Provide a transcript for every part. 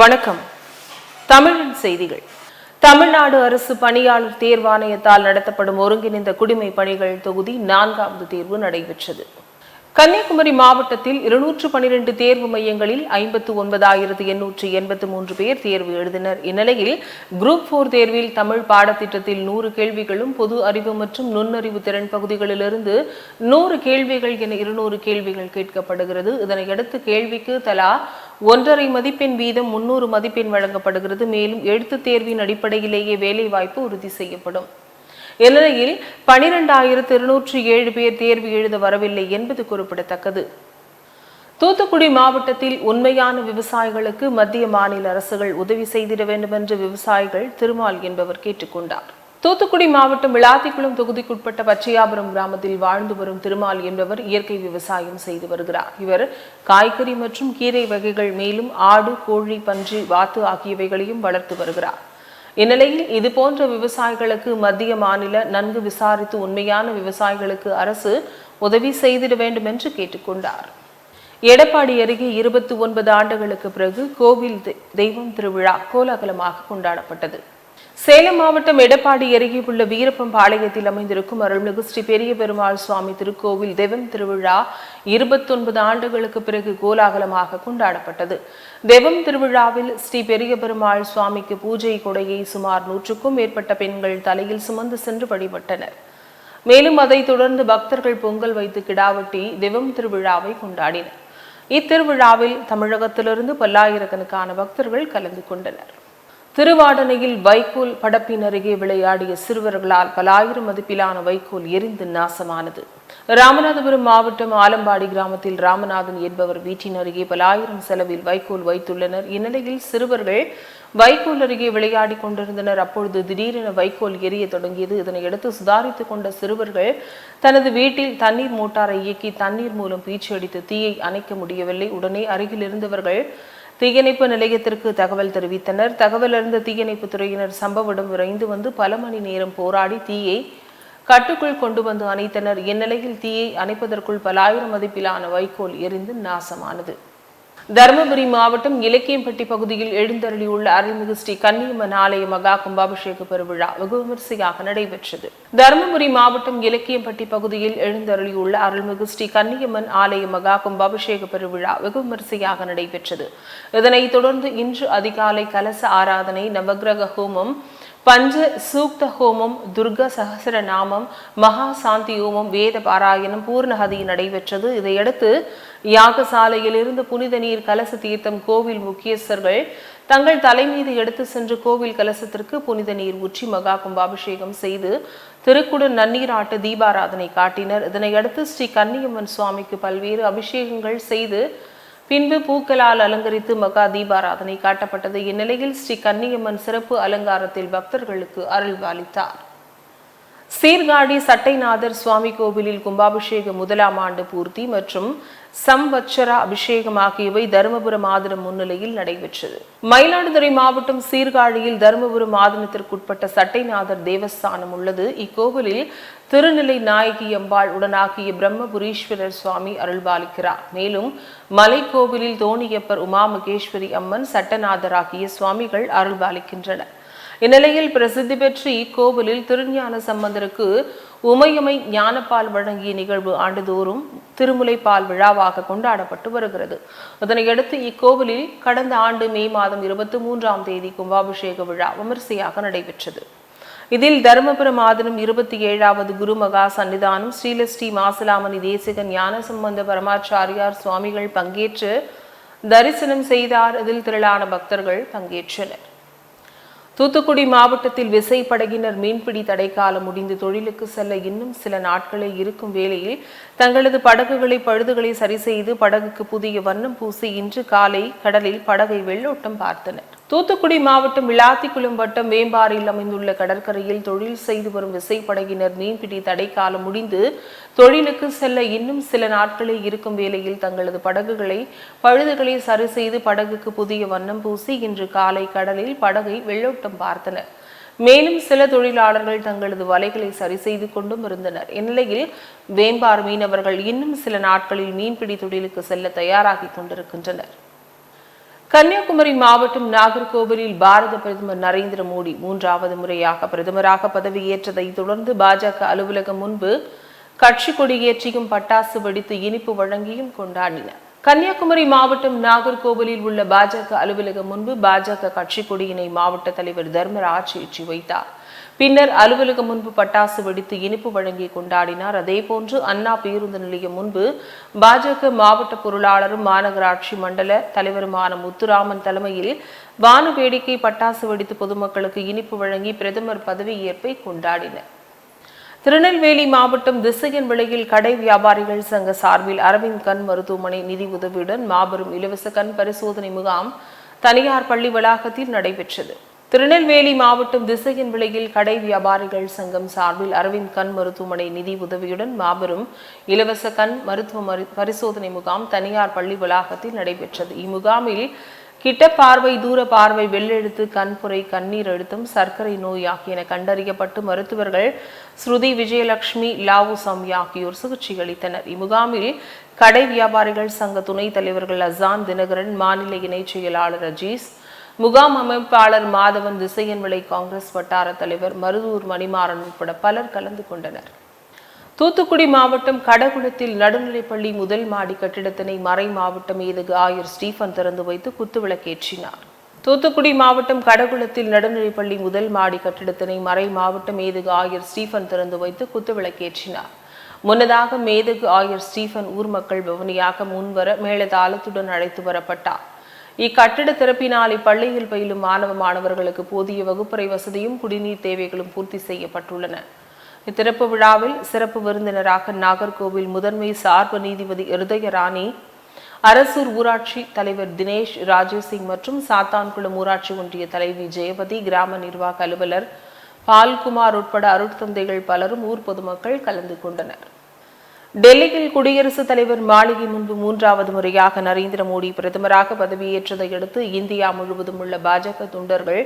வணக்கம். தமிழின் செய்திகள். தமிழ்நாடு அரசு பணியாளர் தேர்வாணையத்தால் நடத்தப்படும் ஒருங்கிணைந்த குடிமை பணிகள் தொகுதி நான்காவது தேர்வு நடைபெற்றது. கன்னியாகுமரி மாவட்டத்தில் இருநூற்று பனிரெண்டு தேர்வு மையங்களில் ஐம்பத்து ஒன்பதாயிரத்து எண்ணூற்று எண்பத்து மூன்று பேர் தேர்வு எழுதினர். இந்நிலையில் குரூப் போர் தேர்வில் தமிழ் பாடத்திட்டத்தில் நூறு கேள்விகளும் பொது அறிவு மற்றும் நுண்ணறிவு திறன் பகுதிகளிலிருந்து நூறு கேள்விகள் என இருநூறு கேள்விகள் கேட்கப்படுகிறது. இதனையடுத்து கேள்விக்கு தலா ஒன்றரை மதிப்பெண் வீதம் முன்னூறு மதிப்பெண் வழங்கப்படுகிறது. மேலும் எழுத்துத் தேர்வின் அடிப்படையிலேயே வேலைவாய்ப்பு உறுதி செய்யப்படும். இந்நிலையில் பனிரெண்டாயிரத்து இருநூற்றி ஏழு பேர் தேர்வு எழுத வரவில்லை என்பது குறிப்பிடத்தக்கது. தூத்துக்குடி மாவட்டத்தில் உண்மையான விவசாயிகளுக்கு மத்திய மாநில அரசுகள் உதவி செய்திட வேண்டும் என்று விவசாயிகள் திருமால் என்பவர் கேட்டுக்கொண்டார். தூத்துக்குடி மாவட்டம் விளாத்திக்குளம் தொகுதிக்குட்பட்ட பச்சையாபுரம் கிராமத்தில் வாழ்ந்து வரும் திருமால் என்பவர் இயற்கை விவசாயம் செய்து வருகிறார். இவர் காய்கறி மற்றும் கீரை வகைகள் மேலும் ஆடு கோழி பன்றி வாத்து ஆகியவைகளையும் வளர்த்து வருகிறார். இந்நிலையில் இது போன்ற விவசாயிகளுக்கு மத்திய மாநில நன்கு விசாரித்து உண்மையான விவசாயிகளுக்கு அரசு உதவி செய்திட வேண்டும் என்று கேட்டுக்கொண்டார். எடப்பாடி அருகே இருபத்தி ஒன்பது ஆண்டுகளுக்கு பிறகு கோவில் தெ- தெய்வம் திருவிழா கோலாகலமாக கொண்டாடப்பட்டது. சேலம் மாவட்டம் எடப்பாடி அருகே உள்ள வீரப்பம்பாளையத்தில் அமைந்திருக்கும் அருள்மிகு ஸ்ரீ பெரிய பெருமாள் சுவாமி திருக்கோவில் தெய்வம் திருவிழா இருபத்தொன்பது ஆண்டுகளுக்கு பிறகு கோலாகலமாக கொண்டாடப்பட்டது. தெய்வம் திருவிழாவில் ஸ்ரீ பெரிய பெருமாள் சுவாமிக்கு பூஜை கொடையை சுமார் நூற்றுக்கும் மேற்பட்ட பெண்கள் தலையில் சுமந்து சென்று வழிபட்டனர். மேலும் அதைத் தொடர்ந்து பக்தர்கள் பொங்கல் வைத்து கிடாவட்டி தெய்வம் திருவிழாவை கொண்டாடினர். இத்திருவிழாவில் தமிழகத்திலிருந்து பல்லாயிரக்கணக்கான பக்தர்கள் கலந்து கொண்டனர். திருவாடனையில் வைக்கோல் படப்பின் அருகே விளையாடிய சிறுவர்களால் பலாயிரம் மதிப்பிலான வைக்கோல் எரிந்து நாசமானது. ராமநாதபுரம் மாவட்டம் ஆலம்பாடி கிராமத்தில் ராமநாதன் என்பவர் வீட்டின் அருகே பலாயிரம் செலவில் வைக்கோல் வைத்துள்ளனர். இந்நிலையில் சிறுவர்கள் வைக்கோல் அருகே விளையாடி கொண்டிருந்தனர். அப்பொழுது திடீரென வைக்கோல் எரிய தொடங்கியது. இதனையடுத்து சுதாரித்துக் கொண்ட சிறுவர்கள் தனது வீட்டில் தண்ணீர் மோட்டாரை இயக்கி தண்ணீர் மூலம் பீச்சு அடித்து தீயை அணைக்க முடியவில்லை. உடனே அருகில் இருந்தவர்கள் தீயணைப்பு நிலையத்திற்கு தகவல் தெரிவித்தனர். தகவல் அறிந்த தீயணைப்பு துறையினர் சம்பவ இடம் விரைந்து வந்து பல மணி நேரம் போராடி தீயை கட்டுக்குள் கொண்டு வந்து அணைத்தனர். இந்நிலையில் தீயை அணைப்பதற்குள் பல ஆயிரம் மதிப்பிலான வைக்கோல் எரிந்து நாசமானது. தருமபுரி மாவட்டம் இலக்கியம்பட்டி பகுதியில் எழுந்தருளியுள்ள அருள்மிகு ஸ்ரீ கன்னியம்மன் ஆலய மகா கும்பாபிஷேக பெருவிழா வெகு விமரிசையாக நடைபெற்றது. தருமபுரி மாவட்டம் இலக்கியம்பட்டி பகுதியில் எழுந்தருளியுள்ள அருள்மிகு ஸ்ரீ கன்னியம்மன் ஆலய மகா கும்பாபிஷேக பெருவிழா வெகு விமரிசையாக நடைபெற்றது. இதனைத் தொடர்ந்து இன்று அதிகாலை கலச ஆராதனை நவக்கிரக ஹோமம் பஞ்ச சூக்த ஹோமம் துர்க சகசர நாமம் மகா சாந்தி ஹோமம் வேத பாராயணம் பூர்ணஹதி நடைபெற்றது. இதையடுத்து யாகசாலையிலிருந்து புனித நீர் கலச தீர்த்தம் கோவில் முக்கியஸ்தர்கள் தங்கள் தலைமீது எடுத்து சென்று கோவில் கலசத்திற்கு புனித நீர் ஊற்றி மகா கும்பாபிஷேகம் செய்து திருக்குட நன்னீராட்டு தீபாராதனை காட்டினர். இதனையடுத்து ஸ்ரீ கன்னியம்மன் சுவாமிக்கு பல்வேறு அபிஷேகங்கள் செய்து பின்பு பூக்களால் அலங்கரித்து மகா தீபாராதனை காட்டப்பட்டது. இந்நிலையில் ஸ்ரீ கன்னியம்மன் சிறப்பு அலங்காரத்தில் பக்தர்களுக்கு அருள்வாளித்தார். சீர்காழி சட்டைநாதர் சுவாமி கோவிலில் கும்பாபிஷேக முதலாம் ஆண்டு பூர்த்தி மற்றும் சம்வத்சரா அபிஷேகம் ஆகியவை தருமபுரம் ஆதீனம் முன்னிலையில் நடைபெற்றது. மயிலாடுதுறை மாவட்டம் சீர்காழியில் தருமபுரம் ஆதீனத்திற்குட்பட்ட சட்டைநாதர் தேவஸ்தானம் உள்ளது. இக்கோவிலில் திருநிலை நாயகி அம்பாள் உடனாகிய பிரம்மபுரீஸ்வரர் சுவாமி அருள்பாலிக்கிறார். மேலும் மலைக்கோவிலில் தோணியப்பர் உமாமகேஸ்வரி அம்மன் சட்டநாதர் ஆகிய சுவாமிகள் அருள்பாலிக்கின்றனர். இந்நிலையில் பிரசித்தி பெற்ற இக்கோவிலில் திருஞான சம்பந்தருக்கு உமையுமை ஞானப்பால் வழங்கிய நிகழ்வு ஆண்டுதோறும் திருமுலைப்பால் விழாவாக கொண்டாடப்பட்டு வருகிறது. இதனையடுத்து இக்கோவிலில் கடந்த ஆண்டு மே மாதம் இருபத்தி மூன்றாம் தேதி கும்பாபிஷேக விழா விமரிசையாக நடைபெற்றது. இதில் தருமபுரம் ஆதீனம் இருபத்தி ஏழாவது குருமகா சன்னிதானம் ஸ்ரீலஸ்ரீ மாசிலாமணி ஞான ஞானசம்பந்த பரமாச்சாரியார் சுவாமிகள் பங்கேற்று தரிசனம் செய்தார். இதில் திரளான பக்தர்கள் பங்கேற்றனர். தூத்துக்குடி மாவட்டத்தில் விசைப்படகினர் மீன்பிடி தடைக்காலம் முடிந்து தொழிலுக்கு செல்ல இன்னும் சில நாட்களே இருக்கும் வேளையில் தங்களது படகுகளை பழுதுகளை சரி செய்து படகுக்கு புதிய வண்ணம் பூசி இன்று காலை கடலில் படகை வெள்ளோட்டம் பார்த்தனர். தூத்துக்குடி மாவட்டம் விளாத்திக்குளம் வட்டம் வேம்பாரில் அமைந்துள்ள கடற்கரையில் தொழில் செய்து வரும் விசைப்படகினர் மீன்பிடி தடைக்காலம் முடிந்து தொழிலுக்கு செல்ல இன்னும் சில நாட்களே இருக்கும் வேளையில் தங்களது படகுகளை பழுதுகளை சரி செய்து படகுக்கு புதிய வண்ணம் பூசி இன்று காலை கடலில் படகை வெள்ளோட்டம் பார்த்தனர். மேலும் சில தொழிலாளர்கள் தங்களது வலைகளை சரி செய்து கொண்டும் இருந்தனர். இந்நிலையில் வேம்பார் மீனவர்கள் இன்னும் சில நாட்களில் மீன்பிடி தொழிலுக்கு செல்ல தயாராகி கொண்டிருக்கின்றனர். கன்னியாகுமரி மாவட்டம் நாகர்கோவிலில் பாரத பிரதமர் நரேந்திர மோடி மூன்றாவது முறையாக பிரதமராக பதவியேற்றதை தொடர்ந்து பாஜக அலுவலகம் முன்பு கட்சி கொடியேற்றியும் பட்டாசு வெடித்து இனிப்பு வழங்கியும் கொண்டாடினர். கன்னியாகுமரி மாவட்டம் நாகர்கோவிலில் உள்ள பாஜக அலுவலகம் முன்பு பாஜக கட்சி கொடியினை மாவட்ட தலைவர் தர்மராஜ் ஏற்றி வைத்தார். பின்னர் அலுவலகம் முன்பு பட்டாசு வெடித்து இனிப்பு வழங்கி கொண்டாடினார். அதேபோன்று அண்ணா பேருந்து நிலையம் முன்பு பாஜக மாவட்ட பொருளாளரும் மாநகராட்சி மண்டல தலைவருமான முத்துராமன் தலைமையில் வான வேடிக்கை பட்டாசு வெடித்து பொதுமக்களுக்கு இனிப்பு வழங்கி பிரதமர் பதவியேற்பை கொண்டாடினர். திருநெல்வேலி மாவட்டம் திசையன் விலையில் கடை வியாபாரிகள் சங்க சார்பில் அரவிந்த் கண் மருத்துவமனை நிதி உதவியுடன் மாபெரும் இலவச கண் பரிசோதனை முகாம் தனியார் பள்ளி வளாகத்தில் நடைபெற்றது. திருநெல்வேலி மாவட்டம் திசையன் விலையில் கடை வியாபாரிகள் சங்கம் சார்பில் அரவிந்த் கண் மருத்துவமனை நிதி உதவியுடன் மாபெரும் இலவச கண் மருத்துவ மரு- பரிசோதனை முகாம் தனியார் பள்ளி வளாகத்தில் நடைபெற்றது. இம்முகாமில் கிட்ட பார்வை தூர பார்வை வெள்ளெழுத்து கண்புரை கண்ணீர் அழுத்தம் சர்க்கரை நோய் ஆகியன கண்டறியப்பட்டு மருத்துவர்கள் ஸ்ருதி விஜயலட்சுமி லாவு சௌமியா ஆகியோர் சிகிச்சை அளித்தனர். இம்முகாமில் கடை வியாபாரிகள் சங்க துணைத் தலைவர்கள் அசான் தினகரன் மாநில இணைச் செயலாளர் அஜீஸ் முகாம் அமைப்பாளர் மாதவன் திசையன் விலை காங்கிரஸ் வட்டார தலைவர் மருதூர் மணிமாறன் உட்பட பலர் கலந்து கொண்டனர். தூத்துக்குடி மாவட்டம் கடகுளத்தில் நடுநிலைப்பள்ளி முதல் மாடி கட்டிடத்தினை மறை மாவட்ட மேதகு ஆயர் ஸ்டீஃபன் திறந்து வைத்து குத்துவிளக்கேற்றினார். தூத்துக்குடி மாவட்டம் கடகுளத்தில் நடுநிலைப்பள்ளி முதல் மாடி கட்டிடத்தினை மறை மாவட்ட மேதகு ஆயர் ஸ்டீஃபன் திறந்து வைத்து குத்துவிளக்கேற்றினார். முன்னதாக மேதகு ஆயர் ஸ்டீஃபன் ஊர் மக்கள் பவனியாக முன்வர மேலதாளத்துடன் அழைத்து வரப்பட்டார். இக்கட்டிட திறப்பினால் இப்பள்ளியில் பயிலும் மாணவ மாணவர்களுக்கு போதிய வகுப்பறை வசதியும் குடிநீர் தேவைகளும் பூர்த்தி செய்யப்பட்டுள்ளன. இத்திறப்பு விழாவில் சிறப்பு விருந்தினராக நாகர்கோவில் முதன்மை சார்பு நீதிபதி இருதயராணி அரசூர் ஊராட்சி தலைவர் தினேஷ் ராஜேசிங் மற்றும் சாத்தான்குளம் ஊராட்சி ஒன்றிய தலைவி ஜெயவதி கிராம நிர்வாக அலுவலர் பால்குமார் உட்பட அருட்தந்தைகள் பலரும் ஊர் பொதுமக்கள் கலந்து கொண்டனர். டெல்லியில் குடியரசுத் தலைவர் மாளிகை முன்பு மூன்றாவது முறையாக நரேந்திர மோடி பிரதமராக பதவியேற்றதை அடுத்து இந்தியா முழுவதும் உள்ள பாஜக தொண்டர்கள்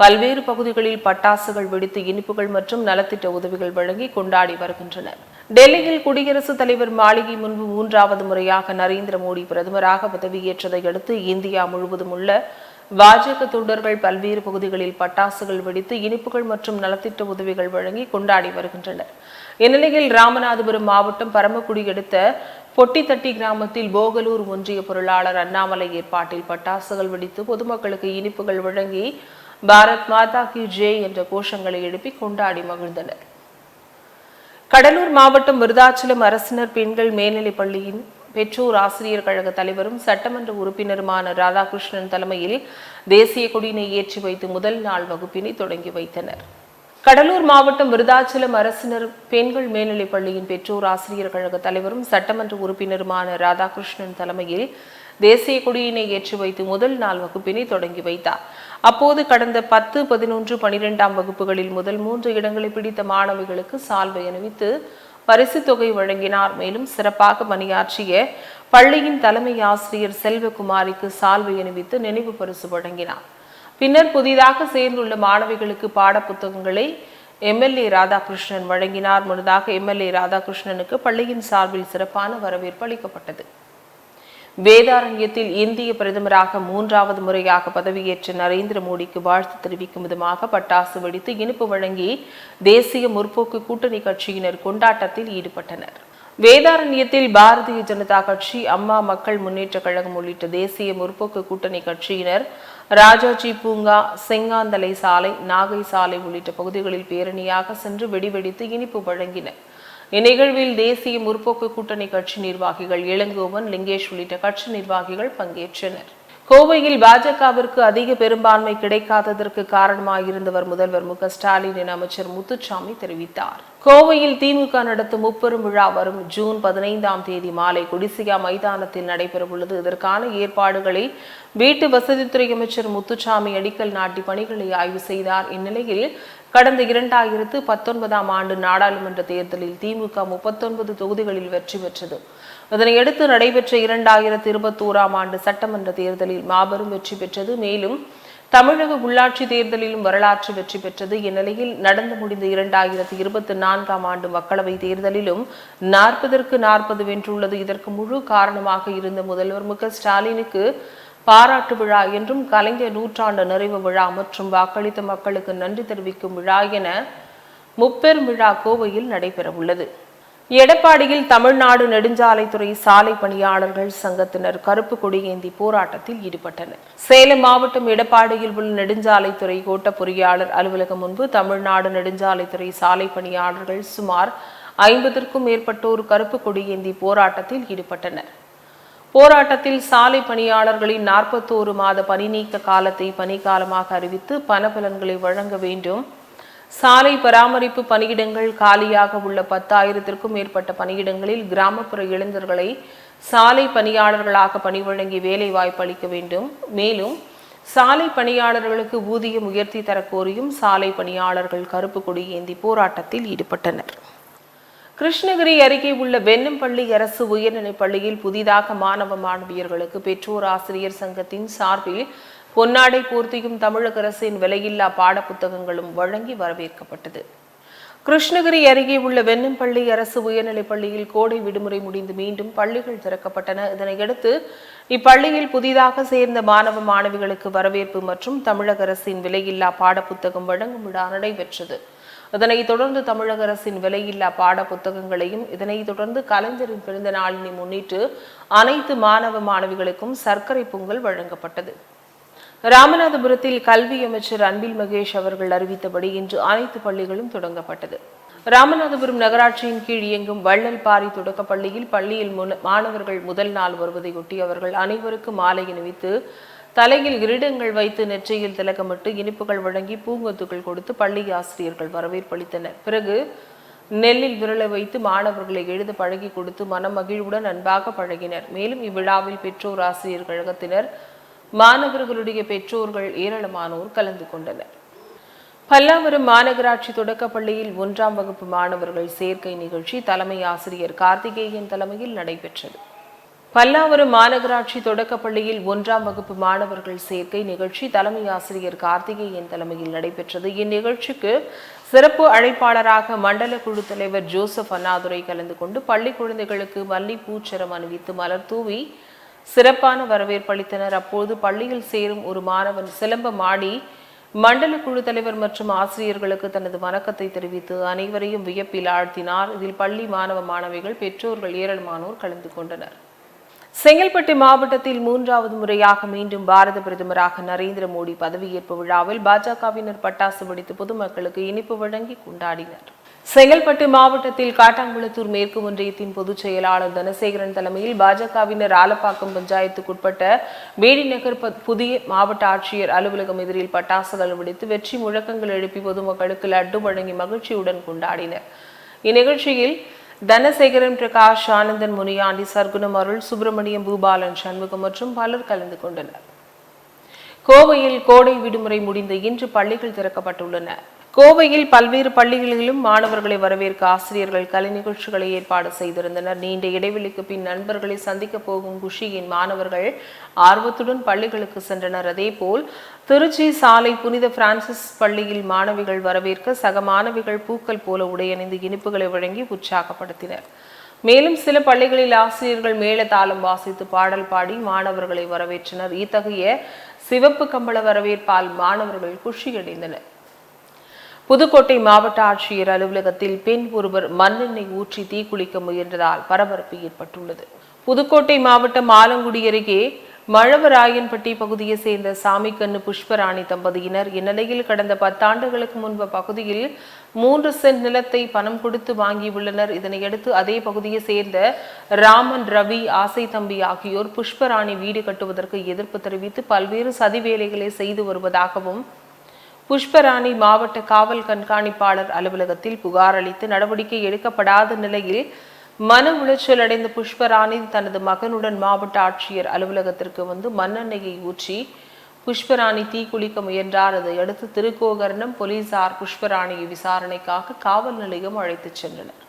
பல்வேறு பகுதிகளில் பட்டாசுகள் வெடித்து இனிப்புகள் மற்றும் நலத்திட்ட உதவிகள் வழங்கி கொண்டாடி வருகின்றனர். டெல்லியில் குடியரசுத் தலைவர் மாளிகை முன்பு மூன்றாவது முறையாக நரேந்திர மோடி பிரதமராக பதவியேற்றதை அடுத்து இந்தியா முழுவதும் உள்ள பாஜக தொண்டர்கள் பல்வேறு பகுதிகளில் பட்டாசுகள் வெடித்து இனிப்புகள் மற்றும் நலத்திட்ட உதவிகள் வழங்கி கொண்டாடி வருகின்றனர். இந்நிலையில் ராமநாதபுரம் மாவட்டம் பரமக்குடி அடுத்த பொட்டித்தட்டி கிராமத்தில் போகலூர் ஒன்றிய பொருளாளர் அண்ணாமலை ஏற்பாட்டில் பட்டாசுகள் வெடித்து பொதுமக்களுக்கு இனிப்புகள் வழங்கி பாரத் மாதா கி ஜே என்ற கோஷங்களை எழுப்பி கொண்டாடி மகிழ்ந்தனர். கடலூர் மாவட்டம் விருதாச்சலம் அரசினர் பெண்கள் மேல்நிலைப் பள்ளியின் பெற்றோர் ஆசிரியர் கழக தலைவரும் சட்டமன்ற உறுப்பினருமான ராதாகிருஷ்ணன் தலைமையில் தேசிய கொடியினை ஏற்றி வைத்து முதல் நாள் வகுப்பினை தொடங்கி வைத்தனர். கடலூர் மாவட்டம் விருதாச்சலம் அரசினர் பெண்கள் மேல்நிலைப் பள்ளியின் பெற்றோர் ஆசிரியர் கழக தலைவரும் சட்டமன்ற உறுப்பினருமான ராதாகிருஷ்ணன் தலைமையில் தேசிய கொடியினை ஏற்றி வைத்து முதல் நாள் வகுப்பினை தொடங்கி வைத்தார். அப்போது கடந்த பத்து பதினொன்று பனிரெண்டாம் வகுப்புகளில் முதல் மூன்று இடங்களை பிடித்த மாணவிகளுக்கு சால்வை அணிவித்து பரிசு தொகை வழங்கினார். மேலும் சிறப்பாக பணியாற்றிய பள்ளியின் தலைமை ஆசிரியர் செல்வகுமாரிக்கு சால்வை அணிவித்து நினைவு பரிசு வழங்கினார். பின்னர் புதிதாக சேர்ந்துள்ள மாணவிகளுக்கு பாடப்புத்தகங்களை எம்எல்ஏ ராதாகிருஷ்ணன் வழங்கினார். முன்னதாக எம்எல்ஏ ராதாகிருஷ்ணனுக்கு பள்ளியின் சார்பில் சிறப்பான வரவேற்பு அளிக்கப்பட்டது. வேதாரண்யத்தில் இந்திய பிரதமராக மூன்றாவது முறையாக பதவியேற்ற நரேந்திர மோடிக்கு வாழ்த்து தெரிவிக்கும் விதமாக பட்டாசு வெடித்து இனிப்பு வழங்கி தேசிய முற்போக்கு கூட்டணி கட்சியினர் கொண்டாட்டத்தில் ஈடுபட்டனர். வேதாரண்யத்தில் பாரதிய ஜனதா கட்சி அம்மா மக்கள் முன்னேற்ற கழகம் உள்ளிட்ட தேசிய முற்போக்கு கூட்டணி கட்சியினர் ராஜாஜி பூங்கா செங்காந்தலை சாலை நாகை சாலை உள்ளிட்ட பகுதிகளில் பேரணியாக சென்று வெடிவெடித்து இனிப்பு வழங்கினர் இந்நிகழ்வில் தேசிய முற்போக்கு கூட்டணி கட்சி நிர்வாகிகள் இளங்கோவன் லிங்கேஷ் உள்ளிட்ட கட்சி நிர்வாகிகள் பங்கேற்றனர். கோவையில் பாஜகவிற்கு அதிக பெரும்பான்மை கிடைக்காததற்கு காரணமாயிருந்தவர் முதல்வர் மு க ஸ்டாலின் என அமைச்சர் முத்துச்சாமி தெரிவித்தார். கோவையில் திமுக நடத்தும் முப்பெரும் விழா வரும் ஜூன் பதினைந்தாம் தேதி மாலை குடிசியா மைதானத்தில் நடைபெறவுள்ளது. இதற்கான ஏற்பாடுகளை வீட்டு வசதித்துறை அமைச்சர் முத்துசாமி அடிக்கல் நாட்டி பணிகளை ஆய்வு செய்தார். இந்நிலையில் கடந்த இரண்டாயிரத்து பத்தொன்பதாம் ஆண்டு நாடாளுமன்ற தேர்தலில் திமுக முப்பத்தொன்பது தொகுதிகளில் வெற்றி பெற்றது. இதனையடுத்து நடைபெற்ற இரண்டாயிரத்து இருபத்தோராம் ஆண்டு சட்டமன்ற தேர்தலில் மாபெரும் வெற்றி பெற்றது. மேலும் தமிழக உள்ளாட்சி தேர்தலிலும் வரலாற்று வெற்றி பெற்றது. இந்நிலையில் நடந்து முடிந்த இரண்டாயிரத்தி இருபத்தி நான்காம் ஆண்டு மக்களவை தேர்தலிலும் நாற்பதற்கு நாற்பது வென்றுள்ளது. இதற்கு முழு காரணமாக இருந்த முதல்வர் மு ஸ்டாலினுக்கு பாராட்டு விழா என்றும் கலைஞர் நூற்றாண்டு நிறைவு விழா மற்றும் வாக்களித்த மக்களுக்கு நன்றி தெரிவிக்கும் விழா என முப்பெரும் விழா கோவையில் நடைபெறவுள்ளது. எடப்பாடியில் தமிழ்நாடு நெடுஞ்சாலைத்துறை சாலை பணியாளர்கள் சங்கத்தினர் கருப்பு கொடியேந்தி போராட்டத்தில் ஈடுபட்டனர். சேலம் மாவட்டம் எடப்பாடியில் உள்ள நெடுஞ்சாலைத்துறை கோட்ட பொறியாளர் அலுவலகம் முன்பு தமிழ்நாடு நெடுஞ்சாலைத்துறை சாலை பணியாளர்கள் சுமார் ஐம்பதற்கும் மேற்பட்டோர் கருப்பு கொடியேந்தி போராட்டத்தில் ஈடுபட்டனர். போராட்டத்தில் சாலை பணியாளர்களின் நாற்பத்தோரு மாத பணி நீக்க காலத்தை பணிக்காலமாக அறிவித்து பணபலன்களை வழங்க வேண்டும். சாலை பராமரிப்பு பணியிடங்கள் காலியாக உள்ள பத்தாயிரத்திற்கும் மேற்பட்ட பணியிடங்களில் கிராமப்புற இளைஞர்களை சாலை பணியாளர்களாக பணி வழங்கி வேலை வாய்ப்பு அளிக்க வேண்டும். மேலும் சாலை பணியாளர்களுக்கு ஊதியம் உயர்த்தி தரக்கோரியும் சாலை பணியாளர்கள் கருப்பு கொடி ஏந்தி போராட்டத்தில் ஈடுபட்டனர். கிருஷ்ணகிரி அருகே உள்ள வெண்ணம்பள்ளி அரசு உயர்நிலைப் பள்ளியில் புதிதாக மாணவ மாணவியர்களுக்கு பெற்றோர் ஆசிரியர் சங்கத்தின் சார்பில் பொன்னாடை பூர்த்தியும் தமிழக அரசின் விலையில்லா பாடப்புத்தகங்களும் வழங்கி வரவேற்கப்பட்டது. கிருஷ்ணகிரி அருகே உள்ள வெண்ணம்பள்ளி அரசு உயர்நிலைப் பள்ளியில் கோடை விடுமுறை முடிந்து மீண்டும் பள்ளிகள் திறக்கப்பட்டன. இதனையடுத்து இப்பள்ளியில் புதிதாக சேர்ந்த மாணவ மாணவிகளுக்கு வரவேற்பு மற்றும் தமிழக அரசின் விலையில்லா பாடப்புத்தகம் வழங்கும் விழா நடைபெற்றது. இதனைத் தொடர்ந்து தமிழக அரசின் விலையில்லா பாட புத்தகங்களையும் இதனைத் தொடர்ந்து கலைஞரின் பிறந்த நாளினை முன்னிட்டு அனைத்து மாணவ மாணவிகளுக்கும் சர்க்கரை பொங்கல் வழங்கப்பட்டது. ராமநாதபுரத்தில் கல்வி அமைச்சர் அன்பில் மகேஷ் அவர்கள் அறிவித்தபடி இன்று அனைத்து பள்ளிகளும் தொடங்கப்பட்டது. ராமநாதபுரம் நகராட்சியின் கீழ் இயங்கும் வள்ளல் பாரி தொடக்கப் பள்ளியில் பள்ளியில் மாணவர்கள் முதல் நாள் வருவதையொட்டி அவர்கள் அனைவருக்கும் மாலை அணிவித்து தலையில் கிரீடங்கள் வைத்து நெற்றியில் திலகமிட்டு இனிப்புகள் வழங்கி பூங்கொத்துகள் கொடுத்து பள்ளி ஆசிரியர்கள் வரவேற்பளித்தனர் பிறகு நெல்லில் விரலை வைத்து மாணவர்களை எழுத பழகி கொடுத்து மனமகிழ்வுடன் அன்பாக பழகினர். மேலும் இவ்விழாவில் பெற்றோர் ஆசிரியர் கழகத்தினர் மாணவர்களுடைய பெற்றோர்கள் ஏராளமானோர் கலந்து கொண்டனர். பல்லாவரம் மாநகராட்சி தொடக்கப் பள்ளியில் ஒன்றாம் வகுப்பு மாணவர்கள் சேர்க்கை நிகழ்ச்சி தலைமை ஆசிரியர் கார்த்திகேயன் தலைமையில் நடைபெற்றது. பல்லாவரம் மாநகராட்சி தொடக்கப் பள்ளியில் ஒன்றாம் வகுப்பு மாணவர்கள் சேர்க்கை நிகழ்ச்சி தலைமை ஆசிரியர் கார்த்திகேயன் தலைமையில் நடைபெற்றது. இந்நிகழ்ச்சிக்கு சிறப்பு அழைப்பாளராக மண்டல குழு தலைவர் ஜோசப் அண்ணாதுரை கலந்து கொண்டு பள்ளி குழந்தைகளுக்கு மல்லிப்பூச்சரம் அணிவித்து மலர் தூவி சிறப்பான வரவேற்பளித்தனர் அப்போது பள்ளியில் சேரும் ஒரு மாணவன் சிலம்பம் மாடி மண்டல குழு தலைவர் மற்றும் ஆசிரியர்களுக்கு தனது வணக்கத்தை தெரிவித்து அனைவரையும் வியப்பில் ஆழ்த்தினார். இதில் பள்ளி மாணவ மாணவிகள் பெற்றோர்கள் ஏராளமானோர் கலந்து கொண்டனர். செங்கல்பட்டு மாவட்டத்தில் மூன்றாவது முறையாக மீண்டும் பாரத பிரதமராக நரேந்திர மோடி பதவியேற்பு விழாவில் பாஜகவினர் பட்டாசு வெடித்து பொதுமக்களுக்கு இனிப்பு வழங்கி கொண்டாடினர். செங்கல்பட்டு மாவட்டத்தில் காட்டாங்குளத்தூர் மேற்கு ஒன்றியத்தின் பொதுச் செயலாளர் தனசேகரன் தலைமையில் பாஜகவினர் ஆலப்பாக்கம் பஞ்சாயத்துக்குட்பட்ட வேடிநகர் புதிய மாவட்ட ஆட்சியர் அலுவலகம் எதிரில் பட்டாசுகள் வெடித்து வெற்றி முழக்கங்கள் எழுப்பி பொதுமக்களுக்கு லட்டு வழங்கி மகிழ்ச்சியுடன் கொண்டாடினர். இந்நிகழ்ச்சியில் தனசேகரன் பிரகாஷ் ஆனந்தன் முனியாண்டி சர்க்குணம் அருள் சுப்பிரமணியம் பூபாலன் சண்முகம் மற்றும் பலர் கலந்து கொண்டனர். கோவையில் கோடை விடுமுறை முடிந்து இன்று பள்ளிகள் திறக்கப்பட்டுள்ளன. கோவையில் பல்வேறு பள்ளிகளிலும் மாணவர்களை வரவேற்க ஆசிரியர்கள் கலை நிகழ்ச்சிகளை ஏற்பாடு செய்திருந்தனர். நீண்ட இடைவெளிக்கு பின் நண்பர்களை சந்திக்க போகும் குஷியின் மாணவர்கள் ஆர்வத்துடன் பள்ளிகளுக்கு சென்றனர். அதேபோல் திருச்சி சாலை புனித பிரான்சிஸ் பள்ளியில் மாணவிகள் வரவேற்க சக மாணவிகள் பூக்கள் போல உடையணிந்து இனிப்புகளை வழங்கி உற்சாகப்படுத்தினர். மேலும் சில பள்ளிகளில் ஆசிரியர்கள் மேளதாளம் வாசித்து பாடல் பாடி மாணவர்களை வரவேற்றனர். இத்தகைய சிவப்பு கம்பள வரவேற்பால் மாணவர்கள் குஷியடைந்தனர். புதுக்கோட்டை மாவட்ட ஆட்சியர் அலுவலகத்தில் பெண் ஒருவர் மண்ணெண்ணெய் ஊற்றி தீக்குளிக்க முயன்றதால் பரபரப்பு ஏற்பட்டுள்ளது. புதுக்கோட்டை மாவட்டம் ஆலங்குடி அருகே மழவராயன்பட்டி பகுதியை சேர்ந்த சாமிக்கண்ணு புஷ்பராணி தம்பதியினர் இந்நிலையில் கடந்த பத்தாண்டுகளுக்கு முன்பு பகுதியில் மூன்று சென்ட் நிலத்தை பணம் கொடுத்து வாங்கியுள்ளனர் இதனையடுத்து அதே பகுதியை சேர்ந்த ராமன் ரவி ஆசை தம்பி ஆகியோர் புஷ்பராணி வீடு கட்டுவதற்கு எதிர்ப்பு தெரிவித்து பல்வேறு சதி வேலைகளை செய்து வருவதாகவும் புஷ்பராணி மாவட்ட காவல் கண்காணிப்பாளர் அலுவலகத்தில் புகார் அளித்து நடவடிக்கை எடுக்கப்படாத நிலையில் மன உளைச்சல் அடைந்த புஷ்பராணி தனது மகனுடன் மாவட்ட ஆட்சியர் அலுவலகத்திற்கு வந்து மண்ணெண்ணெயை ஊற்றி புஷ்பராணி தீக்குளிக்க முயன்றார். அதையடுத்து திருக்கோகர்ணம் போலீசார் புஷ்பராணியை விசாரணைக்காக காவல் நிலையம் அழைத்துச் சென்றனர்.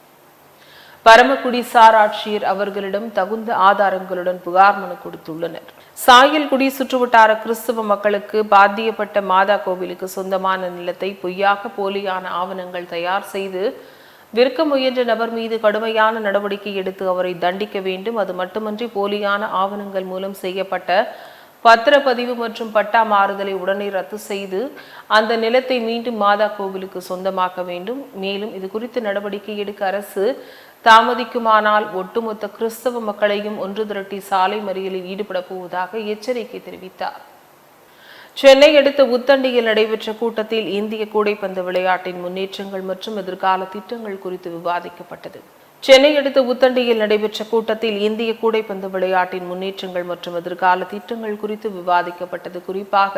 பரமக்குடி சார் ஆட்சியர் அவர்களிடம் தகுந்த ஆதாரங்களுடன் புகார் மனு கொடுத்துள்ளனர். சாயல்குடி சுற்றுவட்டார கிறிஸ்துவ மக்களுக்கு பாத்தியப்பட்ட மாதா கோவிலுக்கு சொந்தமான நிலத்தை பொய்யாக போலியான ஆவணங்கள் தயார் செய்து விற்க முயன்ற நபர் மீது கடுமையான நடவடிக்கை எடுத்து அவரை தண்டிக்க வேண்டும். அது மட்டுமன்றி போலியான ஆவணங்கள் மூலம் செய்யப்பட்ட பத்திரப்பதிவு மற்றும் பட்டா மாறுதலை உடனே ரத்து செய்து அந்த நிலத்தை மீண்டும் மாதா கோவிலுக்கு சொந்தமாக்க வேண்டும். மேலும் இது குறித்து நடவடிக்கை எடுக்க அரசு தாமதிக்குமானால் ஒட்டுமொத்த கிறிஸ்தவ மக்களையும் ஒன்று திரட்டி சாலை மறியலில் ஈடுபட போவதாக எச்சரிக்கை தெரிவித்தார். சென்னை அடுத்த உத்தண்டியில் நடைபெற்ற கூட்டத்தில் இந்திய கூடைப்பந்து விளையாட்டின் முன்னேற்றங்கள் மற்றும் எதிர்கால திட்டங்கள் குறித்து விவாதிக்கப்பட்டது. சென்னை அடுத்த உத்தண்டியில் நடைபெற்ற கூட்டத்தில் இந்திய கூடைப்பந்து விளையாட்டின் முன்னேற்றங்கள் மற்றும் எதிர்கால திட்டங்கள் குறித்து விவாதிக்கப்பட்டது குறிப்பாக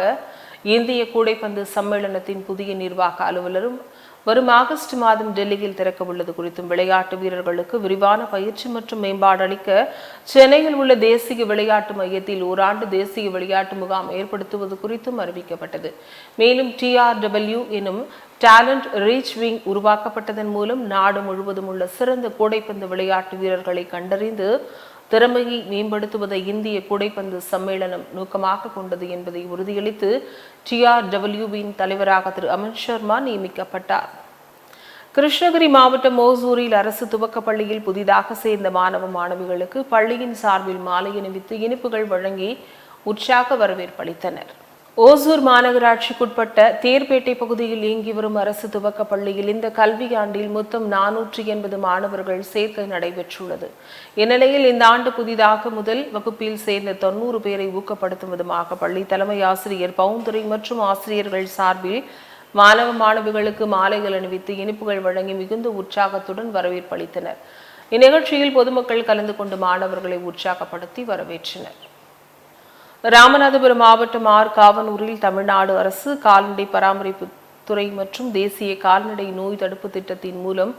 இந்திய கூடைப்பந்து சம்மேளனத்தின் புதிய நிர்வாக அலுவலரும் வரும் ஆகஸ்ட் மாதம் டெல்லியில் திறக்க உள்ளது குறித்தும் விளையாட்டு வீரர்களுக்கு விரிவான பயிற்சி மற்றும் மேம்பாடு அளிக்க சென்னையில் உள்ள தேசிய விளையாட்டு மையத்தில் ஓராண்டு தேசிய விளையாட்டு முகாம் ஏற்படுத்துவது குறித்தும் அறிவிக்கப்பட்டது. மேலும் டிஆர்டபிள்யூ எனும் டேலண்ட் ரீச் விங் உருவாக்கப்பட்டதன் மூலம் நாடு முழுவதும் உள்ள சிறந்த கூடைப்பந்து விளையாட்டு வீரர்களை கண்டறிந்து திறமையை மேம்படுத்துவதை இந்திய கூடைப்பந்து சம்மேளனம் நோக்கமாக கொண்டது என்பதை உறுதியளித்து டிஆர்டபிள்யூவின் தலைவராக திரு அமித் சர்மா நியமிக்கப்பட்டார். கிருஷ்ணகிரி மாவட்டம் ஓசூரில் அரசு துவக்கப் பள்ளியில் புதிதாக சேர்ந்த மாணவ மாணவிகளுக்கு பள்ளியின் சார்பில் மாலை அணிவித்து இனிப்புகள் வழங்கி உற்சாக வரவேற்பளித்தனர் ஓசூர் மாநகராட்சிக்குட்பட்ட தேர்பேட்டை பகுதியில் இயங்கி வரும் அரசு துவக்க பள்ளியில் இந்த கல்வியாண்டில் மொத்தம் நானூற்றி எண்பது மாணவர்கள் சேர்க்கை நடைபெற்றுள்ளது. இந்நிலையில் இந்த ஆண்டு புதிதாக முதல் வகுப்பில் சேர்ந்த தொண்ணூறு பேரை ஊக்கப்படுத்தும் விதமாக பள்ளி தலைமை ஆசிரியர் பவுந்துரை மற்றும் ஆசிரியர்கள் சார்பில் மாணவ மாணவிகளுக்கு மாலைகள் அணிவித்து இனிப்புகள் வழங்கி மிகுந்த உற்சாகத்துடன் வரவேற்பளித்தனர் இந்நிகழ்ச்சியில் பொதுமக்கள் கலந்து கொண்டு மாணவர்களை உற்சாகப்படுத்தி வரவேற்றனர். ராமநாதபுரம் மாவட்டம் ஆர். காவனூரில் தமிழ்நாடு அரசு கால்நடை பராமரிப்பு துறை மற்றும் தேசிய கால்நடை நோய் தடுப்பு திட்டத்தின் மூலம்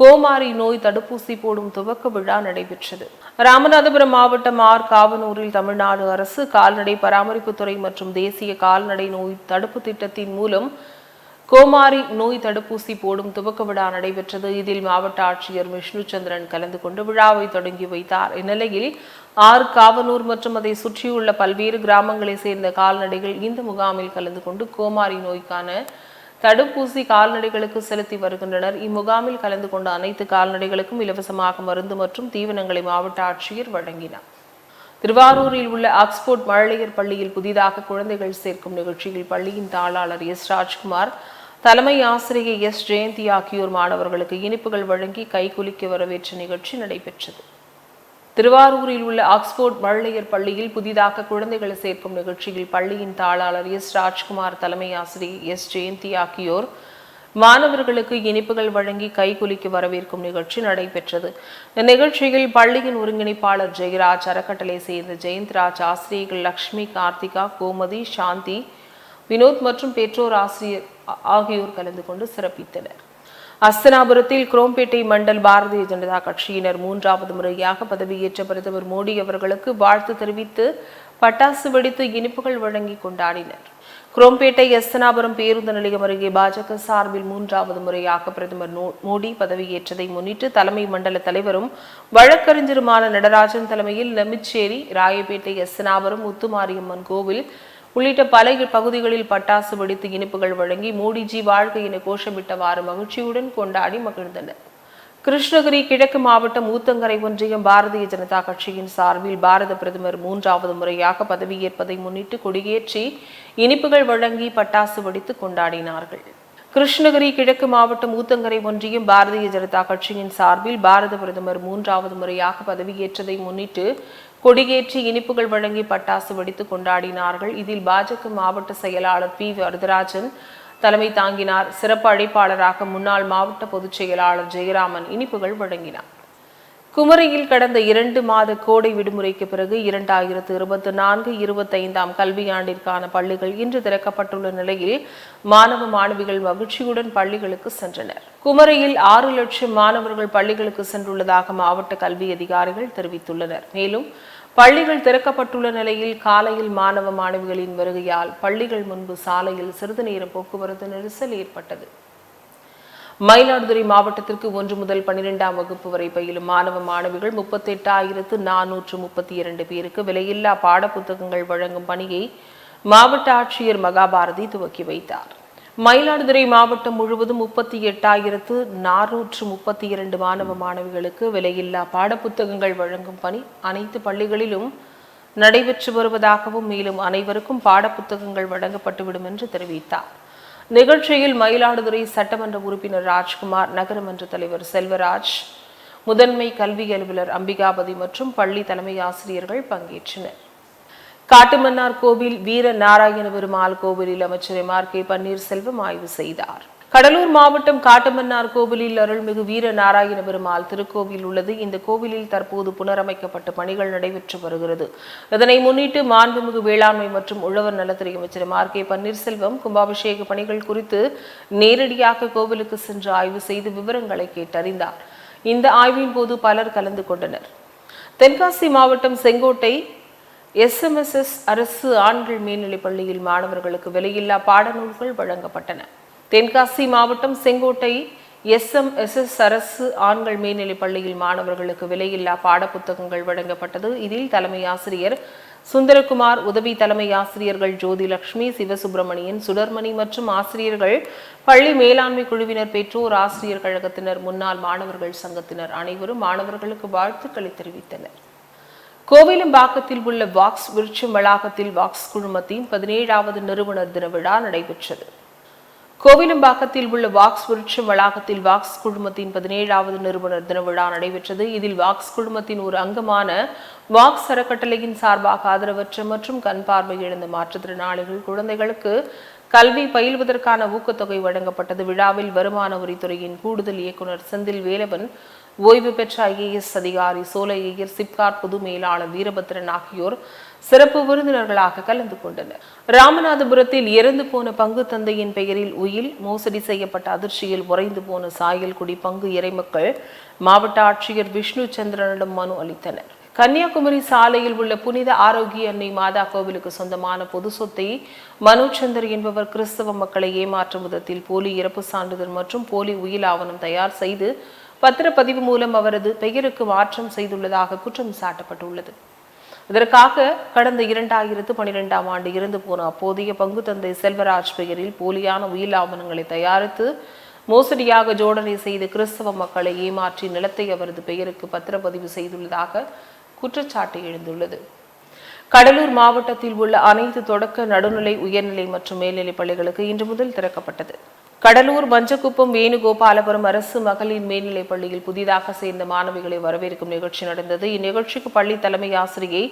கோமாரி நோய் தடுப்பூசி போடும் துவக்க விழா நடைபெற்றது. ராமநாதபுரம் மாவட்டம் ஆர். காவனூரில் தமிழ்நாடு அரசு கால்நடை பராமரிப்பு துறை மற்றும் தேசிய கால்நடை நோய் தடுப்பு திட்டத்தின் மூலம் கோமாரி நோய் தடுப்பூசி போடும் துவக்க விழா நடைபெற்றது. இதில் மாவட்ட ஆட்சியர் விஷ்ணு சந்திரன் கலந்து கொண்டு விழாவை தொடங்கி வைத்தார். இந்நிலையில் ஆறு காவனூர் மற்றும் அதை சுற்றியுள்ள பல்வேறு கிராமங்களை சேர்ந்த கால்நடைகள் இந்த முகாமில் கலந்து கொண்டு கோமாரி நோய்க்கான தடுப்பூசி கால்நடைகளுக்கு செலுத்தி வருகின்றனர். இம்முகாமில் கலந்து கொண்ட அனைத்து கால்நடைகளுக்கும் இலவசமாக மருந்து மற்றும் தீவனங்களை மாவட்ட ஆட்சியர் வழங்கினார். திருவாரூரில் உள்ள ஆக்ஸ்போர்ட் மழலையர் பள்ளியில் புதிதாக குழந்தைகள் சேர்க்கும் நிகழ்ச்சியில் பள்ளியின் தாளாளர் எஸ் ராஜ்குமார் தலைமை ஆசிரியை எஸ். ஜெயந்தி ஆகியோர் மாணவர்களுக்கு இனிப்புகள் வழங்கி கைகுலுக்கி வரவேற்ற நிகழ்ச்சி நடைபெற்றது. திருவாரூரில் உள்ள ஆக்ஸ்போர்ட் மழலையர் பள்ளியில் புதிதாக குழந்தைகளை சேர்க்கும் நிகழ்ச்சியில் பள்ளியின் தாளாளர் எஸ். ராஜ்குமார் தலைமை ஆசிரியை எஸ். ஜெயந்தி ஆகியோர் மாணவர்களுக்கு இனிப்புகள் வழங்கி கைகுலுக்கி வரவேற்கும் நிகழ்ச்சி நடைபெற்றது. இந்நிகழ்ச்சியில் பள்ளியின் ஒருங்கிணைப்பாளர் ஜெயராஜ் அறக்கட்டளை சேர்ந்த ஜெயந்த்ராஜ் ஆசிரியர்கள் லக்ஷ்மி கார்த்திகா கோமதி சாந்தி வினோத் மற்றும் பெற்றோர் ஆசிரியர் ஆகியோர் கலந்து கொண்டு சிறப்பித்தனர். அஸ்தனாபுரத்தில் குரோம்பேட்டை மண்டல் பாரதிய ஜனதா கட்சியினர் மூன்றாவது முறையாக பதவியேற்ற பிரதமர் மோடி அவர்களுக்கு வாழ்த்து தெரிவித்து பட்டாசு வெடித்து இனிப்புகள் வழங்கி கொண்டாடினர். குரோம்பேட்டை எஸ்தனாபுரம் பேருந்து நிலையம் அருகே பாஜக சார்பில் மூன்றாவது முறையாக பிரதமர் மோடி பதவியேற்றதை முன்னிட்டு தலைமை மண்டல தலைவரும் வழக்கறிஞருமான நடராஜன் தலைமையில் நெமிச்சேரி ராயப்பேட்டை எஸ்தனாபுரம் முத்துமாரியம்மன் கோவில் உள்ளிட்ட பல பகுதிகளில் பட்டாசு வெடித்து இனிப்புகள் வழங்கி மோடிஜி வாழ்க்கை என கோஷமிட்டவாறு மகிழ்ச்சியுடன் கொண்டாடி மகிழ்ந்தனர் கிருஷ்ணகிரி கிழக்கு மாவட்டம் ஊத்தங்கரை ஒன்றியம் பாரதிய ஜனதா கட்சியின் சார்பில் பாரத பிரதமர் மூன்றாவது முறையாக பதவியேற்பதை முன்னிட்டு கொடியேற்றி இனிப்புகள் வழங்கி பட்டாசு வெடித்து கொண்டாடினார்கள். கிருஷ்ணகிரி கிழக்கு மாவட்டம் ஊத்தங்கரை ஒன்றியம் பாரதிய ஜனதா கட்சியின் சார்பில் பாரத பிரதமர் மூன்றாவது முறையாக பதவியேற்றதை முன்னிட்டு கொடியேற்றி இனிப்புகள் வழங்கி பட்டாசு வெடித்து கொண்டாடினார்கள். இதில் பாஜக மாவட்ட செயலாளர் பி. வரதராஜன் தலைமை தாங்கினார். சிறப்பு அழைப்பாளராக முன்னாள் மாவட்ட பொதுச் செயலாளர் ஜெயராமன் இனிப்புகள் வழங்கினார். குமரியில் கடந்த இரண்டு மாத கோடை விடுமுறைக்கு பிறகு இரண்டாயிரத்து இருபத்தி நான்கு இருபத்தைந்தாம் கல்வியாண்டிற்கான பள்ளிகள் இன்று திறக்கப்பட்டுள்ள நிலையில் மாணவ மாணவிகள் மகிழ்ச்சியுடன் பள்ளிகளுக்கு சென்றனர். குமரியில் ஆறு லட்சம் மாணவர்கள் பள்ளிகளுக்கு சென்றுள்ளதாக மாவட்ட கல்வி அதிகாரிகள் தெரிவித்துள்ளனர். மேலும் பள்ளிகள் திறக்கப்பட்டுள்ள நிலையில் காலையில் மாணவ மாணவிகளின் வருகையால் பள்ளிகள் முன்பு சாலையில் சிறிது நேரம் போக்குவரத்து நெரிசல் ஏற்பட்டது. மயிலாடுதுறை மாவட்டத்திற்கு ஒன்று முதல் பன்னிரெண்டாம் வகுப்பு வரை பயிலும் மாணவ மாணவிகள் முப்பத்தி எட்டாயிரத்து நானூற்று முப்பத்தி இரண்டு பேருக்கு விலையில்லா பாடப்புத்தகங்கள் வழங்கும் பணியை மாவட்ட ஆட்சியர் மகாபாரதி துவக்கி வைத்தார். மயிலாடுதுறை மாவட்டம் முழுவதும் முப்பத்தி எட்டாயிரத்து நானூற்று முப்பத்தி இரண்டு மாணவ மாணவிகளுக்கு விலையில்லா பாடப்புத்தகங்கள் வழங்கும் பணி அனைத்து பள்ளிகளிலும் நடைபெற்று வருவதாகவும் மேலும் அனைவருக்கும் பாடப்புத்தகங்கள் வழங்கப்பட்டுவிடும் என்று தெரிவித்தார். நிகழ்ச்சியில் மயிலாடுதுறை சட்டமன்ற உறுப்பினர் ராஜ்குமார் நகரமன்ற தலைவர் செல்வராஜ் முதன்மை கல்வி அலுவலர் அம்பிகாபதி மற்றும் பள்ளி தலைமை ஆசிரியர்கள் பங்கேற்றனர். காட்டுமன்னார் கோவில் வீர நாராயண பெருமாள் கோவிலில் அமைச்சர் எம். ஆர். கே. பன்னீர்செல்வம் ஆய்வு செய்தார். கடலூர் மாவட்டம் காட்டுமன்னார் கோவிலில் அருள்மிகு வீர நாராயண பெருமாள் திருக்கோவில் உள்ளது. இந்த கோவிலில் தற்போது புனரமைக்கப்பட்ட பணிகள் நடைபெற்று வருகிறது. இதனை முன்னிட்டு மாண்புமிகு வேளாண்மை மற்றும் உழவர் நலத்துறை அமைச்சர் ஆர். கே. பன்னீர்செல்வம் கும்பாபிஷேக பணிகள் குறித்து நேரடியாக கோவிலுக்கு சென்று ஆய்வு செய்து விவரங்களை கேட்டறிந்தார். இந்த ஆய்வின் போது பலர் கலந்து கொண்டனர். தென்காசி மாவட்டம் செங்கோட்டை எஸ்எம்எஸ்எஸ் அரசு ஆண்கள் மேல்நிலைப் பள்ளியில் மாணவர்களுக்கு விலையில்லா பாடநூல்கள் வழங்கப்பட்டன. தென்காசி மாவட்டம் செங்கோட்டை எஸ்எம்எஸ்எஸ் அரசு ஆண்கள் மேல்நிலைப் பள்ளியில் மாணவர்களுக்கு விலையில்லா பாடப்புத்தகங்கள் வழங்கப்பட்டது. இதில் தலைமை ஆசிரியர் சுந்தரகுமார் உதவி தலைமை ஆசிரியர்கள் ஜோதிலட்சுமி சிவசுப்பிரமணியன் சுடர்மணி மற்றும் ஆசிரியர்கள் பள்ளி மேலாண்மை குழுவினர் பெற்றோர் ஆசிரியர் கழகத்தினர் முன்னாள் மாணவர்கள் சங்கத்தினர் அனைவரும் மாணவர்களுக்கு வாழ்த்துக்களை தெரிவித்தனர். கோவிலம்பாக்கத்தில் உள்ள வாக்ஸ் விருட்சம் வளாகத்தில் வாக்ஸ் குழுமத்தின் பதினேழாவது நிறுவனர் தின விழா நடைபெற்றது. கோவிலம்பாக்கத்தில் உள்ள வாக்ஸ் விருட்சம் வளாகத்தில் வாக்ஸ் குழுமத்தின் பதினேழாவது நிறுவனர் தின விழா நடைபெற்றது. இதில் வாக்ஸ் குழுமத்தின் ஒரு அங்கமான வாக்ஸ் அறக்கட்டளையின் சார்பாக ஆதரவற்ற மற்றும் கண் பார்வை இழந்த மாற்றுத்திறனாளிகள் குழந்தைகளுக்கு கல்வி பயில்வதற்கான ஊக்கத்தொகை வழங்கப்பட்டது. விழாவில் வருமான வரித்துறையின் கூடுதல் இயக்குநர் செந்தில் வேலவன் ஓய்வு பெற்ற ஐஏஎஸ் அதிகாரி சோலையர் சிப்கார் பொது மேலாளர் வீரபத்திரன் ஆகியோர் சிறப்பு விருந்தினர்களாக கலந்து கொண்டனர். ராமநாதபுரத்தில் இறந்து போன பங்கு தந்தையின் பெயரில் உயில் மோசடி செய்யப்பட்ட அதிர்ச்சியில் உறைந்து போன சாயல்குடி பங்கு இறைமக்கள் மாவட்ட ஆட்சியர் விஷ்ணு சந்திரனிடம் மனு அளித்தனர். கன்னியாகுமரி சாலையில் உள்ள புனித ஆரோக்கிய அன்னை மாதா கோவிலுக்கு சொந்தமான பொது சொத்தை மனோச்சந்தர் என்பவர் கிறிஸ்தவ மக்களை ஏமாற்றும் விதத்தில் போலி இறப்பு சான்றிதழ் மற்றும் போலி உயில் ஆவணம் தயார் செய்து பத்திரப்பதிவு மூலம் அவரது பெயருக்கு மாற்றம் செய்துள்ளதாக குற்றம் சாட்டப்பட்டுள்ளது. இதற்காக கடந்த இரண்டாயிரத்து பனிரெண்டாம் ஆண்டு இருந்து போன அப்போதைய பங்கு தந்தை செல்வராஜ் பெயரில் போலியான உயில் ஆவணங்களை தயாரித்து மோசடியாக ஜோடனை செய்து கிறிஸ்தவ மக்களை ஏமாற்றி நிலத்தை அவரது பெயருக்கு பத்திரப்பதிவு செய்துள்ளதாக குற்றச்சாட்டு எழுந்துள்ளது. கடலூர் மாவட்டத்தில் உள்ள அனைத்து தொடக்க நடுநிலை உயர்நிலை மற்றும் மேல்நிலைப் பள்ளிகளுக்கு இன்று முதல் திறக்கப்பட்டது. கடலூர் மஞ்சக்குப்பம் வேணுகோபாலபுரம் அரசு மகளிர் மேல்நிலைப் பள்ளியில் புதிதாக சேர்ந்த மாணவிகளை வரவேற்கும் நிகழ்ச்சி நடந்தது. இந்நிகழ்ச்சிக்கு பள்ளி தலைமை ஆசிரியை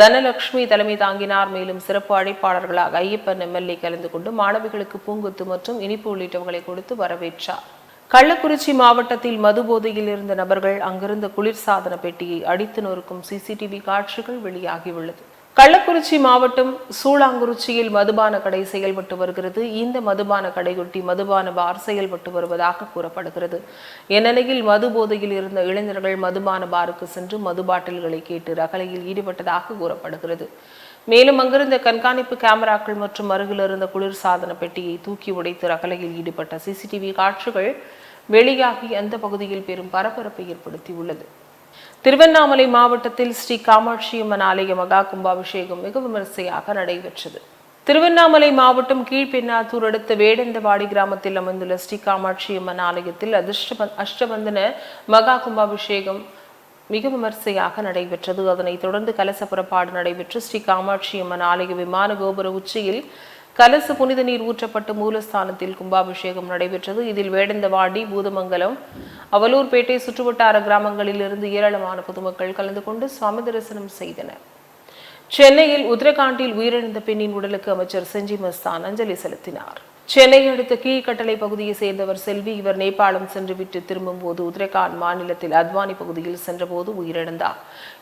தனலட்சுமி தலைமை தாங்கினார். மேலும் சிறப்பு அழைப்பாளர்களாக ஐயப்பன் எம்எல்ஏ கலந்து கொண்டு மாணவிகளுக்கு பூங்குத்து மற்றும் இனிப்பு உள்ளிட்டவர்களை கொடுத்து வரவேற்றார். கள்ளக்குறிச்சி மாவட்டத்தில் மது போதையில் இருந்த நபர்கள் அங்கிருந்த குளிர்சாதன பெட்டியை அடித்து நொறுக்கும் சிசிடிவி காட்சிகள் வெளியாகியுள்ளது. கள்ளக்குறிச்சி மாவட்டம் சூளாங்குறிச்சியில் மதுபான கடை செயல்பட்டு வருகிறது. இந்த மதுபான கடையொட்டி மதுபான பார் செயல்பட்டு வருவதாக கூறப்படுகிறது. இந்நிலையில் மது போதையில் இருந்த இளைஞர்கள் மதுபான பாருக்கு சென்று மது பாட்டில்களை கேட்டு ரகலையில் ஈடுபட்டதாக கூறப்படுகிறது. மேலும் அங்கிருந்த கண்காணிப்பு கேமராக்கள் மற்றும் அருகில் இருந்த குளிர்சாதன பெட்டியை தூக்கி உடைத்து ரகலையில் ஈடுபட்ட சிசிடிவி காட்சிகள் வெளியாகி அந்த பகுதியில் பெரும் பரபரப்பை ஏற்படுத்தியுள்ளது. திருவண்ணாமலை மாவட்டத்தில் ஸ்ரீ காமாட்சியம்மன் ஆலய மகா கும்பாபிஷேகம் மிக விமரிசையாக நடைபெற்றது. திருவண்ணாமலை மாவட்டம் கீழ்பெண்ணாத்தூர் அடுத்த வேடந்தவாடி கிராமத்தில் அமைந்துள்ள ஸ்ரீ காமாட்சியம்மன் ஆலயத்தில் அதிர்ஷ்ட அஷ்டபந்தன மகா கும்பாபிஷேகம் மிக விமர்சையாக நடைபெற்றது. அதனைத் தொடர்ந்து கலச புறப்பாடு நடைபெற்று ஸ்ரீ காமாட்சி அம்மன் ஆலய விமான கோபுர உச்சியில் கலசு புனித நீர் ஊற்றப்பட்டு மூலஸ்தானத்தில் கும்பாபிஷேகம் நடைபெற்றது. இதில் வேடந்தவாடி பூதமங்கலம் அவலூர்பேட்டை சுற்றுவட்டார கிராமங்களில் இருந்து ஏராளமான பொதுமக்கள் கலந்து கொண்டு சுவாமி தரிசனம் செய்தனர். சென்னையில் உத்தரகாண்டில் உயிரிழந்த பெண்ணின் உடலுக்கு அமைச்சர் செஞ்சி மஸ்தான் அஞ்சலி செலுத்தினார். சென்னை அடுத்த கீழ்கட்டளை பகுதியை சேர்ந்தவர் செல்வி இவர் நேபாளம் சென்று விட்டு திரும்பும் போது உத்தரகாண்ட் மாநிலத்தில் அத்வானி பகுதியில் சென்றபோது உயிரிழந்தார்.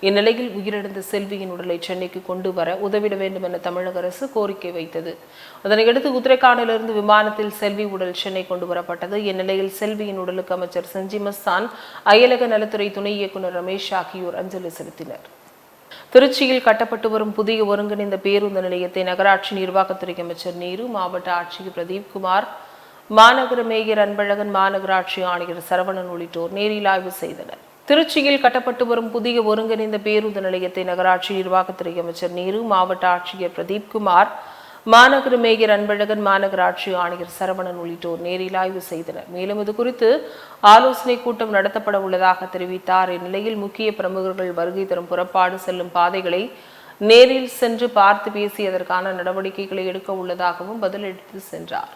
இந்நிலையில் உயிரிழந்த செல்வியின் உடலை சென்னைக்கு கொண்டு வர உதவிட வேண்டும் என தமிழக அரசு கோரிக்கை வைத்தது. அதனையடுத்து உத்தரகாண்டிலிருந்து விமானத்தில் செல்வி உடல் சென்னை கொண்டு வரப்பட்டது. இந்நிலையில் செல்வியின் உடலுக்கு அமைச்சர் செஞ்சி மஸ்தான் அயலக நலத்துறை துணை இயக்குநர் ரமேஷ் ஆகியோர் அஞ்சலி செலுத்தினர். திருச்சியில் கட்டப்பட்டு வரும் புதிய ஒருங்கிணைந்த பேருந்து நிலையத்தை நகராட்சி நிர்வாகத்துறை அமைச்சர் நீரு மாவட்ட ஆட்சியர் பிரதீப் குமார் மாநகர மேயர் அன்பழகன் மாநகராட்சி ஆணையர் சரவணன் உள்ளிட்டோர் நேரில் ஆய்வு செய்தனர். திருச்சியில் கட்டப்பட்டு வரும் புதிய ஒருங்கிணைந்த பேருந்து நிலையத்தை நகராட்சி நிர்வாகத்துறை அமைச்சர் நேரு மாவட்ட ஆட்சியர் பிரதீப் குமார் மாநகர மேயர் அன்பழகன் மாநகராட்சி ஆணையர் சரவணன் உள்ளிட்டோர் நேரில் ஆய்வு செய்தனர். மேலும் இது குறித்து ஆலோசனை கூட்டம் நடத்தப்பட உள்ளதாக தெரிவித்தார். இந்நிலையில் முக்கிய பிரமுகர்கள் வருகை தரும் புறப்பாடு செல்லும் பாதைகளை நேரில் சென்று பார்த்து பேசியதற்கான நடவடிக்கைகளை எடுக்க உள்ளதாகவும் பதிலளித்து சென்றார்.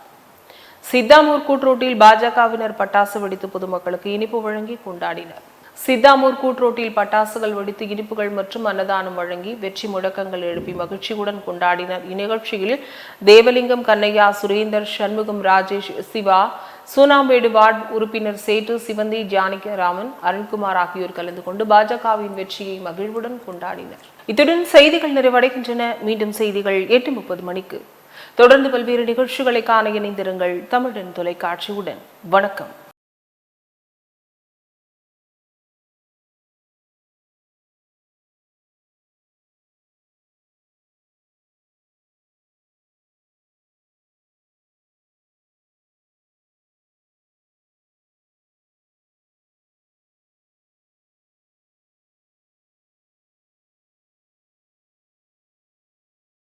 சித்தாமூர் கூட்ரோட்டில் பாஜகவினர் பட்டாசு வெடித்து பொதுமக்களுக்கு இனிப்பு வழங்கி கொண்டாடினர். சித்தாமூர் கூட்ரோட்டில் பட்டாசுகள் வெடித்து இனிப்புகள் மற்றும் அன்னதானம் வழங்கி வெற்றி முழக்கங்கள் எழுப்பி மகிழ்ச்சியுடன் கொண்டாடினர். இந்நிகழ்ச்சியில் தேவலிங்கம் கண்ணையா சுரேந்தர் சண்முகம் ராஜேஷ் சிவா சூனாம்பேடு வார்டு உறுப்பினர் சேட்டு சிவந்தி ஜானகிராமன் அருண்குமார் ஆகியோர் கலந்து கொண்டு பாஜகவின் வெற்றியை மகிழ்வுடன் கொண்டாடினர். இத்துடன் செய்திகள் நிறைவடைகின்றன. மீண்டும் செய்திகள் எட்டு முப்பது மணிக்கு. தொடர்ந்து பல்வேறு நிகழ்ச்சிகளை காண இணைந்திருங்கள் தமிழன் தொலைக்காட்சியுடன். வணக்கம்.